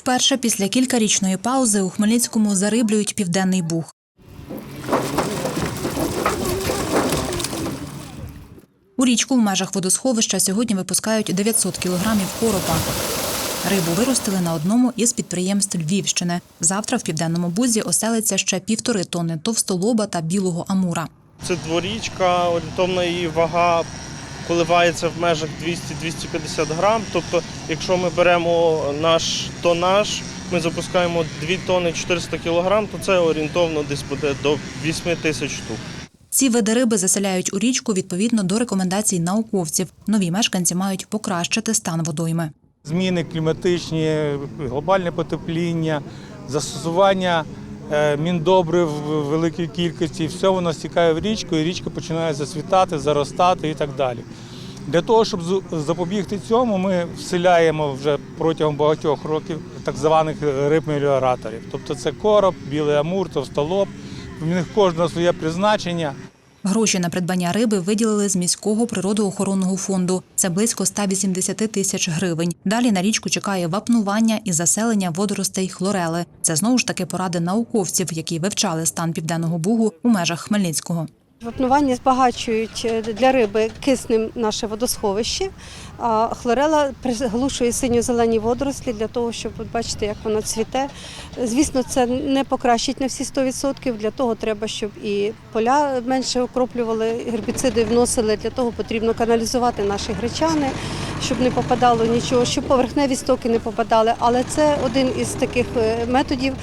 Вперше після кількарічної паузи у Хмельницькому зариблюють південний буг. У річку в межах водосховища сьогодні випускають 900 кілограмів коропа. Рибу виростили на одному із підприємств Львівщини. Завтра в південному бузі оселиться ще півтори тонни товстолоба та білого амура. Це дворічка, орієнтовна її вага коливається в межах 200-250 грам. Тобто, якщо ми беремо наш тонаж, ми запускаємо 2 тонни 400 кілограм, то це орієнтовно десь буде до 8 тисяч штук. Ці види риби заселяють у річку відповідно до рекомендацій науковців. Нові мешканці мають покращити стан водойми. Зміни кліматичні, глобальне потепління, застосування міндобрив в великій кількості, все воно стікає в річку, і річка починає засвітати, заростати і так далі. Для того, щоб запобігти цьому, ми вселяємо вже протягом багатьох років так званих риб-меліораторів. Тобто це короб, білий амур, товстолоб. В них кожного своє призначення. Гроші на придбання риби виділили з міського природоохоронного фонду. Це близько 180 тисяч гривень. Далі на річку чекає вапнування і заселення водоростей хлорели. Це знову ж таки поради науковців, які вивчали стан південного бугу у межах Хмельницького. Вапнування збагачують е, для риби киснем наше водосховище, а хлорела приглушує синьо-зелені водорослі для того, щоб от як воно цвіте. Звісно, це не покращить на всі 100%, Для того треба, щоб і поля менше окроплювали, гербіциди вносили. Для того потрібно каналізувати наші гречани, щоб не попадало нічого, щоб поверхневі стоки не попадали. Але це один із таких е, методів,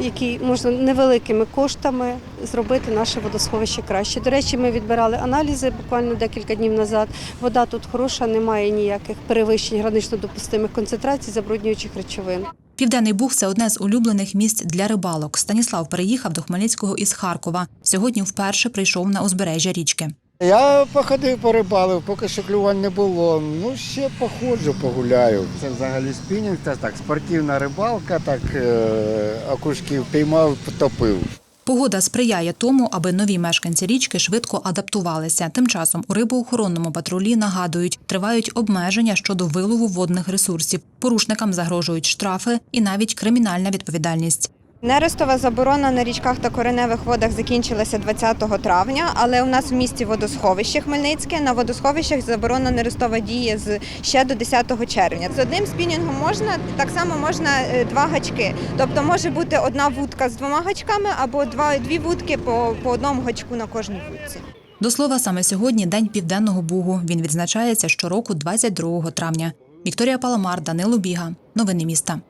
який можна невеликими коштами зробити наше водосховище краще. До речі, ми відбирали аналізи буквально декілька днів назад. Вода тут хороша, немає ніяких перевищень гранично допустимих концентрацій забруднюючих речовин. Південний Буг це одне з улюблених місць для рибалок. Станіслав переїхав до Хмельницького із Харкова. Сьогодні вперше прийшов на узбережжя річки. Я походив, порибалив, поки що клювань не було. Ну, ще походжу, погуляю. Це взагалі спінінг, це так, спортивна рибалка, так е, окушків піймав, потопив. Погода сприяє тому, аби нові мешканці річки швидко адаптувалися. Тим часом у рибоохоронному патрулі нагадують, тривають обмеження щодо вилову водних ресурсів. Порушникам загрожують штрафи і навіть кримінальна відповідальність. Нерестова заборона на річках та кореневих водах закінчилася 20 травня, але у нас в місті водосховище Хмельницьке. На водосховищах заборона нерестова діє з ще до 10 червня. З одним спінінгом можна так само можна е, два гачки. Тобто може бути одна вудка з двома гачками або два дві вудки по, по одному гачку на кожній вудці. До слова, саме сьогодні День Південного Бугу. Він відзначається щороку 22 травня. Вікторія Паламар, Данило Біга. Новини міста.